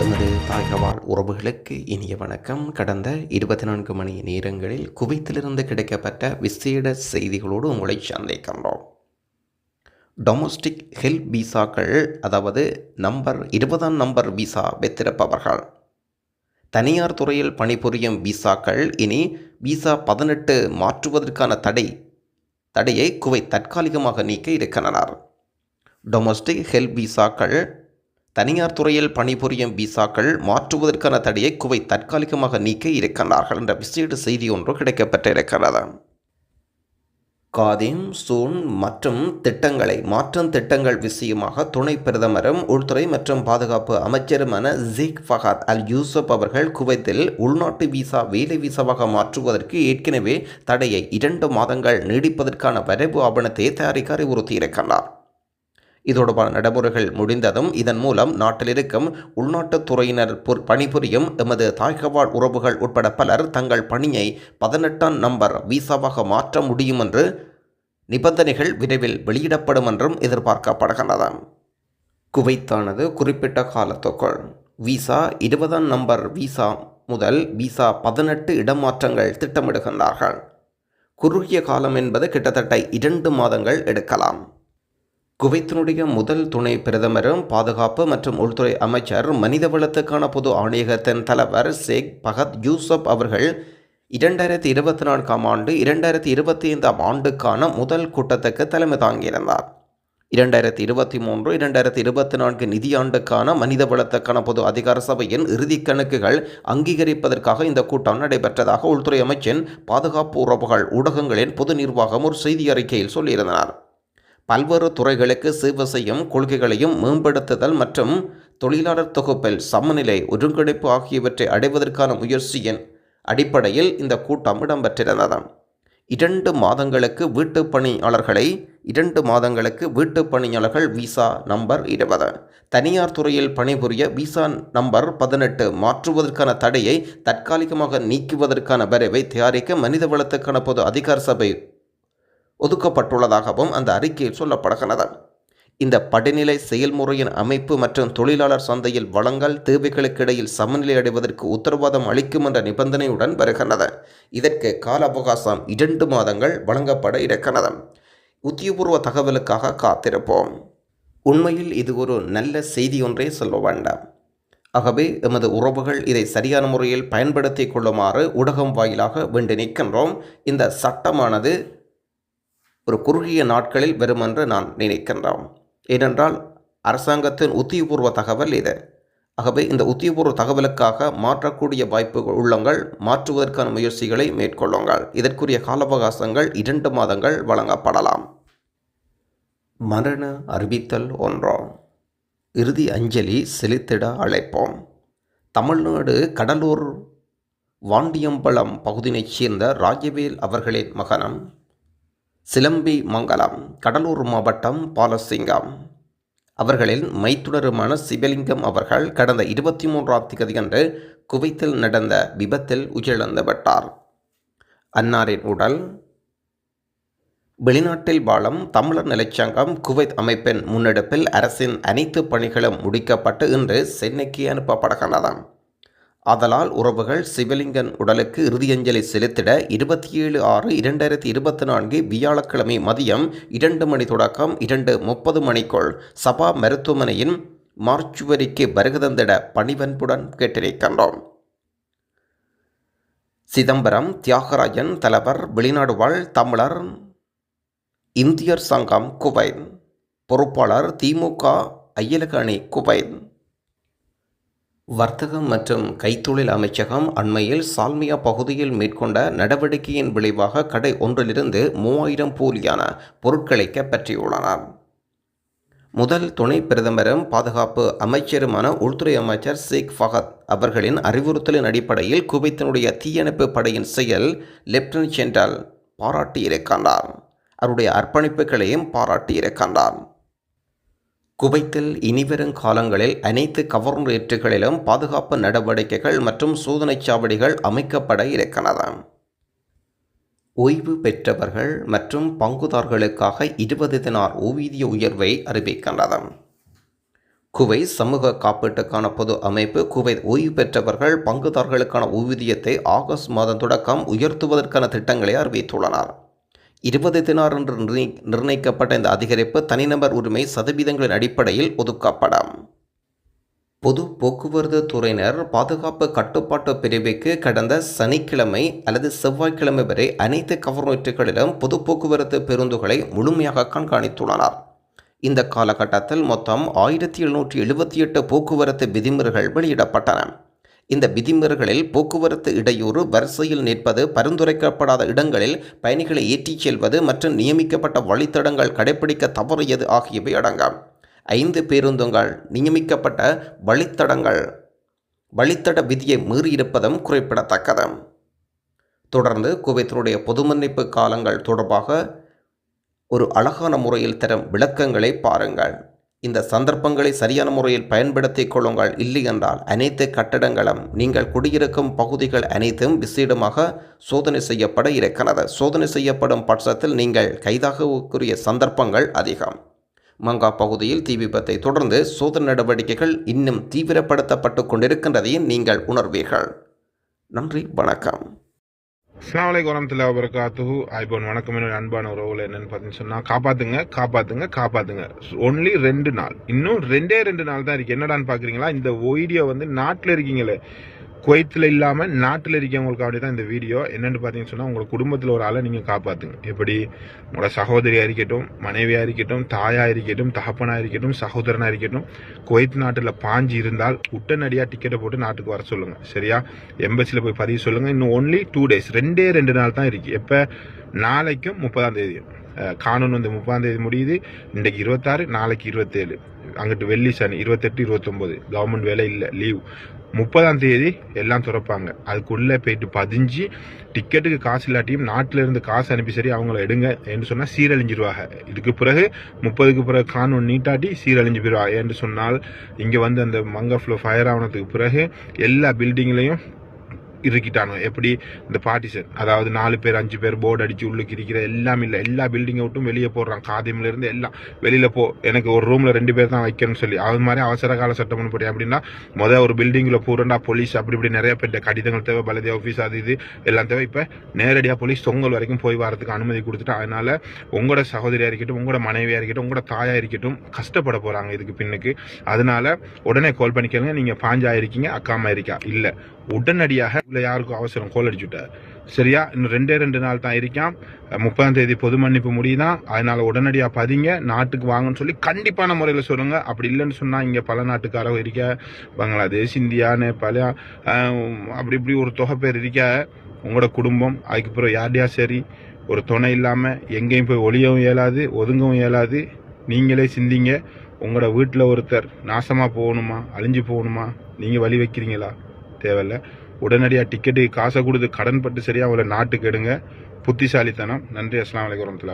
எமது தாயகவாழ் உறவுகளுக்கு இனிய வணக்கம். கடந்த இருபத்தி நான்கு மணி நேரங்களில் குவைத்திலிருந்து கிடைக்கப்பட்ட விசேட செய்திகளோடு உங்களை சந்திக்கின்றோம். டொமஸ்டிக் ஹெல்ப் விசாக்கள் அதாவது நம்பர் இருபதாம் நம்பர் விசா பெற்றிருப்பவர்கள் தனியார் துறையில் பணிபுரியும் விசாக்கள் இனி விசா பதினெட்டு மாற்றுவதற்கான தடை தடையை குவைத் தற்காலிகமாக நீக்க இருக்கின்றனர். டொமஸ்டிக் ஹெல்ப் விசாக்கள் தனியார் துறையில் பணிபுரியும் விசாக்கள் மாற்றுவதற்கான தடையை குவைத் தற்காலிகமாக நீக்க இருக்கிறார்கள் என்ற விசேட செய்தி ஒன்று கிடைக்கப்பட்டிருக்கிறது. காதிம் சூன் மற்றும் திட்டங்களை மாற்றும் திட்டங்கள் விஷயமாக துணை பிரதமரும் உள்துறை மற்றும் பாதுகாப்பு அமைச்சருமான ஜீக் ஃபஹாத் அல் யூசப் அவர்கள் குவைத்தில் உள்நாட்டு விசா வேலை விசாவாக மாற்றுவதற்கு ஏற்கனவே தடையை இரண்டு மாதங்கள் நீடிப்பதற்கான வரைவு ஆவணத்தை தயாரிக்க அறிவுறுத்தியிருக்கிறார் இதோடுபான நடைமுறைகள் முடிந்ததும் இதன் மூலம் நாட்டில் இருக்கும் உள்நாட்டுத் துறையினர் பணிபுரியும் எமது தாய்கவாழ் உறவுகள் உட்பட பலர் தங்கள் பணியை பதினெட்டாம் நம்பர் விசாவாக மாற்ற முடியும் என்று நிபந்தனைகள் விரைவில் வெளியிடப்படும் என்றும் எதிர்பார்க்கப்படுகின்றது குவைத்தானது குறிப்பிட்ட காலத்துக்குள் விசா இருபதாம் நம்பர் விசா முதல் விசா பதினெட்டு இடமாற்றங்கள் திட்டமிடுகின்றார்கள். குறுகிய காலம் என்பது கிட்டத்தட்ட இரண்டு மாதங்கள் எடுக்கலாம். குவைத்தினுடைய முதல் துணை பிரதமரும் பாதுகாப்பு மற்றும் உள்துறை அமைச்சர் மனிதவளத்துக்கான பொது ஆணையகத்தின் தலைவர் ஷேக் பகத் யூசப் அவர்கள் இரண்டாயிரத்தி இருபத்தி நான்காம் ஆண்டு இரண்டாயிரத்தி இருபத்தி ஐந்தாம் ஆண்டுக்கான முதல் கூட்டத்துக்கு தலைமை தாங்கியிருந்தார். இரண்டாயிரத்தி இருபத்தி மூன்று இரண்டாயிரத்தி இருபத்தி நான்கு நிதியாண்டுக்கான மனிதவளத்துக்கான பொது அதிகார சபையின் இறுதிக் கணக்குகள் அங்கீகரிப்பதற்காக இந்த கூட்டம் நடைபெற்றதாக உள்துறை அமைச்சின் பாதுகாப்பு உறவுகள் ஊடகங்களின் பொது நிர்வாகம் ஒரு செய்தி அறிக்கையில் சொல்லியிருந்தனர் பல்வேறு துறைகளுக்கு சேவை செய்யும் கொள்கைகளையும் மேம்படுத்துதல் மற்றும் தொழிலாளர் தொகுப்பில் சமநிலை ஒருங்கிணைப்பு ஆகியவற்றை அடைவதற்கான முயற்சியின் அடிப்படையில் இந்த கூட்டம் இடம்பெற்றிருந்தது இரண்டு மாதங்களுக்கு வீட்டு பணியாளர்களை இரண்டு மாதங்களுக்கு வீட்டு பணியாளர்கள் விசா நம்பர் இருபது. தனியார் துறையில் பணிபுரிய விசா நம்பர் பதினெட்டு மாற்றுவதற்கான தடையை தற்காலிகமாக நீக்குவதற்கான வரைவை தயாரிக்க மனிதவளத்துக்கான பொது அதிகார சபை ஒதுக்கப்பட்டுள்ளதாகவும் அந்த அறிக்கையில் சொல்லப்படுகிறது. இந்த படிநிலை செயல்முறையின் அமைப்பு மற்றும் தொழிலாளர் சந்தையில் வளங்கள் தேவைகளுக்கிடையில் சமநிலை அடைவதற்கு உத்தரவாதம் அளிக்கும் என்ற நிபந்தனையுடன் வருகிறது. இதற்கு கால அவகாசம் இரண்டு மாதங்கள் வழங்கப்பட இருக்கிறது. உத்தியபூர்வ தகவலுக்காக காத்திருப்போம். உண்மையில் இது ஒரு நல்ல செய்தி ஒன்றே சொல்ல வேண்டாம். ஆகவே எமது உறவுகள் இதை சரியான முறையில் பயன்படுத்தி கொள்ளுமாறு ஊடகம் வாயிலாக வேண்டி நிற்கின்றோம். இந்த சட்டமானது ஒரு குறுகிய நாட்களில் வரும் என்று நான் நினைக்கின்றோம். ஏனென்றால் அரசாங்கத்தின் உத்தியபூர்வ தகவல் இது. ஆகவே இந்த உத்தியபூர்வ தகவலுக்காக மாற்றக்கூடிய வாய்ப்புகள் உள்ளங்கள் மாற்றுவதற்கான முயற்சிகளை மேற்கொள்ளுங்கள். இதற்குரிய கால அவகாசங்கள் இரண்டு மாதங்கள் வழங்கப்படலாம். மரண அறிவித்தல் ஒன்றோ. இறுதி அஞ்சலி செலுத்திட அழைப்போம். தமிழ்நாடு கடலூர் வாண்டியம்பலம் பகுதியினைச் சேர்ந்த ராஜவேல் அவர்களின் மகனம் சிலம்பி மங்கலம் கடலூர் மாவட்டம் பாலசிங்கம். அவர்களின் மைத்துடருமான சிவலிங்கம் அவர்கள் கடந்த இருபத்தி மூன்றாம் தேதியன்று குவைத்தில் நடந்த விபத்தில் உயிரிழந்துவிட்டார் அன்னாரின் உடல் வெளிநாட்டில் வாழும் தமிழர் நிலைச்சங்கம் குவைத் அமைப்பின் முன்னெடுப்பில் அரசின் அனைத்து பணிகளும் முடிக்கப்பட்டு இன்று சென்னைக்கு அனுப்பப்படுகின்றன. ஆதலால் உறவுகள் சிவலிங்கன் உடலுக்கு இறுதியஞ்சலி செலுத்திட இருபத்தி ஏழு ஆறு இரண்டாயிரத்தி இருபத்தி நான்கு வியாழக்கிழமை மதியம் இரண்டு மணி தொடக்கம் இரண்டு முப்பது மணிக்குள் சபா மருத்துவமனையின் மார்ச்சுவரிக்கு வருகை தந்திட பணிவன்புடன் கேட்டிருக்கின்றோம். சிதம்பரம் தியாகராஜன் தலைவர் வெளிநாடு வாழ் தமிழர் இந்தியர் சங்கம் குவைத் பொறுப்பாளர் திமுக அய்யலக அணி குவைத் வர்த்தகம் மற்றும் கைத்தொழில் அமைச்சகம் அண்மையில் சால்மியா பகுதியில் மேற்கொண்ட நடவடிக்கையின் விளைவாக கடை ஒன்றிலிருந்து மூவாயிரம் போலியான பொருட்களை கைப்பற்றியுள்ளனர். முதல் துணை பிரதமரும் பாதுகாப்பு அமைச்சருமான உள்துறை அமைச்சர் ஷேக் ஃபஹத் அவர்களின் அறிவுறுத்தலின் அடிப்படையில் குவைத்தினுடைய தீயணைப்பு படையின் செயல் லெப்டினன்ட் ஜெனரல் பாராட்டியிருக்கின்றார். அவருடைய அர்ப்பணிப்புகளையும் பாராட்டியிருக்கின்றார். குவைத்தில் இனிவரும் காலங்களில் அனைத்து கவர்னரேட்டுகளிலும் பாதுகாப்பு நடவடிக்கைகள் மற்றும் சோதனைச் சாவடிகள் அமைக்கப்பட இருக்கின்றன ஓய்வு பெற்றவர்கள் மற்றும் பங்குதாரர்களுக்காக இருபது தினார் ஓய்வூதிய உயர்வை அறிவிக்கின்றது. குவை சமூக காப்பீட்டுக்கான பொது அமைப்பு குவை ஓய்வு பெற்றவர்கள் பங்குதாரர்களுக்கான ஊதியத்தை ஆகஸ்ட் மாதம் தொடக்கம் உயர்த்துவதற்கான திட்டங்களை அறிவித்துள்ளனர். இருபது தினார் என்று நிர்ணயிக்கப்பட்ட இந்த அதிகரிப்பு தனிநபர் உரிமை சதவீதங்களின் அடிப்படையில் ஒதுக்கப்படும். பொது போக்குவரத்து துறையினர் பாதுகாப்பு கட்டுப்பாட்டு பிரிவுக்கு கடந்த சனிக்கிழமை அல்லது செவ்வாய்க்கிழமை வரை அனைத்து கவர்னேட்டுகளிலும் பொது போக்குவரத்து பேருந்துகளை முழுமையாக கண்காணித்துள்ளனர். இந்த காலகட்டத்தில் மொத்தம் ஆயிரத்தி எழுநூற்றி எழுபத்தி எட்டு போக்குவரத்து விதிமுறைகள் வெளியிடப்பட்டன. இந்த விதிமுறைகளில் போக்குவரத்து இடையூறு வரிசையில் நிற்பது பரிந்துரைக்கப்படாத இடங்களில் பயணிகளை ஏற்றிச் செல்வது மற்றும் நியமிக்கப்பட்ட வழித்தடங்கள் கடைபிடிக்க தவறியது ஆகியவை அடங்கும். ஐந்து பேருந்துங்கள் நியமிக்கப்பட்ட வழித்தடங்கள் வழித்தட விதியை மீறியிருப்பதும் குறிப்பிடத்தக்கது. தொடர்ந்து குவைத்தினுடைய பொதுமன்னிப்பு காலங்கள் தொடர்பாக ஒரு அழகான முறையில் தரும் விளக்கங்களை பாருங்கள். இந்த சந்தர்ப்பங்களை சரியான முறையில் பயன்படுத்திக் கொள்ளுங்கள். இல்லை என்றால் அனைத்து கட்டடங்களும் நீங்கள் குடியிருக்கும் பகுதிகள் அனைத்தும் விசேடமாக சோதனை செய்யப்பட இருக்கிறது. சோதனை செய்யப்படும் பட்சத்தில் நீங்கள் கைதாகக்கூடிய சந்தர்ப்பங்கள் அதிகம். மங்கா பகுதியில் தீ விபத்தை தொடர்ந்து சோதனை நடவடிக்கைகள் இன்னும் தீவிரப்படுத்தப்பட்டு கொண்டிருக்கின்றதையும் நீங்கள் உணர்வீர்கள். நன்றி வணக்கம். அஸ்ஸலாமு அலைக்கும் வரமத்துல்லாஹி வபரகாத்துஹு. ஐபோன் வணக்கம். என்னோட அன்பான உறவுகள் என்னன்னு பார்த்தீங்கன்னு சொன்னால் காப்பாத்துங்க காப்பாத்துங்க காப்பாத்துங்க. ஒன்லி ரெண்டு நாள். இன்னும் ரெண்டே ரெண்டு நாள் தான் இருக்கு. என்னடான்னு பாக்குறீங்களா? இந்த வீடியோ வந்து நாட்டில் இருக்கீங்களே. குவைத்தில் இல்லாமல் நாட்டில் இருக்கவங்களுக்கு அப்படி தான் இந்த வீடியோ. என்னென்னு பார்த்தீங்கன்னு சொன்னால் உங்கள் குடும்பத்தில் ஒரு ஆளை நீங்கள் காப்பாற்றுங்க எப்படி? உங்களோட சகோதரியாக இருக்கட்டும் மனைவியாக இருக்கட்டும் தாயாக இருக்கட்டும் தகப்பனாக இருக்கட்டும் சகோதரனாக இருக்கட்டும் குவைத் நாட்டில் பாஞ்சு இருந்தால் உடனடியாக டிக்கெட்டை போட்டு நாட்டுக்கு வர சொல்லுங்கள் சரியா? எம்பசியில் போய் பதிவு சொல்லுங்கள் இன்னும் ஒன்லி டூ டேஸ் ரெண்டே ரெண்டு நாள் தான் இருக்குது எப்போ? நாளைக்கும் முப்பதாம் தேதி. காணொன்று வந்து முப்பதாம் தேதி முடியுது. இன்றைக்கு இருபத்தாறு நாளைக்கு இருபத்தேழு. அங்கிட்டு வெள்ளி சனி இருபத்தெட்டு இருபத்தொம்போது. கவர்மெண்ட் வேலை இல்லை லீவ் முப்பதாம் தேதி எல்லாம் திறப்பாங்க. அதுக்குள்ளே போயிட்டு பதிஞ்சு டிக்கெட்டுக்கு காசு இல்லாட்டியும் நாட்டில் இருந்து காசு அனுப்பி சரி அவங்கள எடுங்க என்று சொன்னால் சீரழிஞ்சிருவாங்க. இதுக்கு பிறகு முப்பதுக்கு பிறகு காணும் நீட்டாட்டி சீரழிஞ்சு போயிடுவாங்க என்று சொன்னால் இங்கே வந்து அந்த மங்க ஃப்ளோ ஃபயர் ஆனதுக்கு பிறகு எல்லா பில்டிங்லேயும் இருக்கிட்டானுங்க எப்படி? இந்த பார்ட்டிஷன் அதாவது நாலு பேர் அஞ்சு பேர் போர்டு அடிச்சு உள்ளுக்கு இருக்கிற எல்லாம் இல்லை. எல்லா பில்டிங்கை விட்டும் வெளியே போடுறான். காதியம்ல இருந்து எல்லாம் வெளியில போ. எனக்கு ஒரு ரூம்ல ரெண்டு பேர் தான் வைக்கணும்னு சொல்லி. அது மாதிரி அவசர கால சட்டம் ஒன்று அப்படின்னா முதல் ஒரு பில்டிங்ல பூரண்டா போலீஸ் அப்படி இப்படி நிறைய பேர் கடிதங்கள் தேவை பலதே ஆஃபீஸ் அது இது எல்லாம் தேவை. இப்போ நேரடியாக போலீஸ் தொங்கல் வரைக்கும் போய் வரதுக்கு அனுமதி கொடுத்துட்டு அதனால உங்களோட சகோதரியா இருக்கட்டும் உங்களோட மனைவியா இருக்கட்டும் உங்களோட தாயா இருக்கட்டும் கஷ்டப்பட போறாங்க இதுக்கு பின்னுக்கு. அதனால உடனே கால் பண்ணிக்கோங்க. நீங்க பாஞ்சா இருக்கீங்க அக்காமா இருக்கா? இல்ல. உடனடியாக இல்லை யாருக்கும் அவசரம் கோல் அடிச்சுட்டார். சரியா? இன்னும் ரெண்டே ரெண்டு நாள் தான் இருக்கான் முப்பதாம் தேதி பொது மன்னிப்பு முடியுதான் அதனால உடனடியாக பதிங்க. நாட்டுக்கு வாங்கன்னு சொல்லி கண்டிப்பான முறையில் சொல்லுங்க. அப்படி இல்லைன்னு சொன்னால் இங்கே பல நாட்டுக்காரங்க இருக்க பங்களாதேஷ் இந்தியா நேபாள அப்படி இப்படி ஒரு தொகை பேர் இருக்க உங்களோட குடும்பம் அதுக்கு பிறகு யார்டையா சரி? ஒரு துணை இல்லாமல் எங்கேயும் போய் ஒளியவும் இயலாது ஒதுங்கவும் இயலாது. நீங்களே சிந்திங்க. உங்களோட வீட்டில் ஒருத்தர் நாசமாக போகணுமா? அழிஞ்சு போகணுமா? நீங்கள் வழி வைக்கிறீங்களா? தேவையில்ல. உடனடியாக டிக்கெட்டு காசை கொடுத்து கடன் பட்டு சரியாக அவளை நாட்டுக்கு எடுங்க. புத்திசாலித்தனம். நன்றி. அஸ்லாம் வலைக்கம் வரமத்துல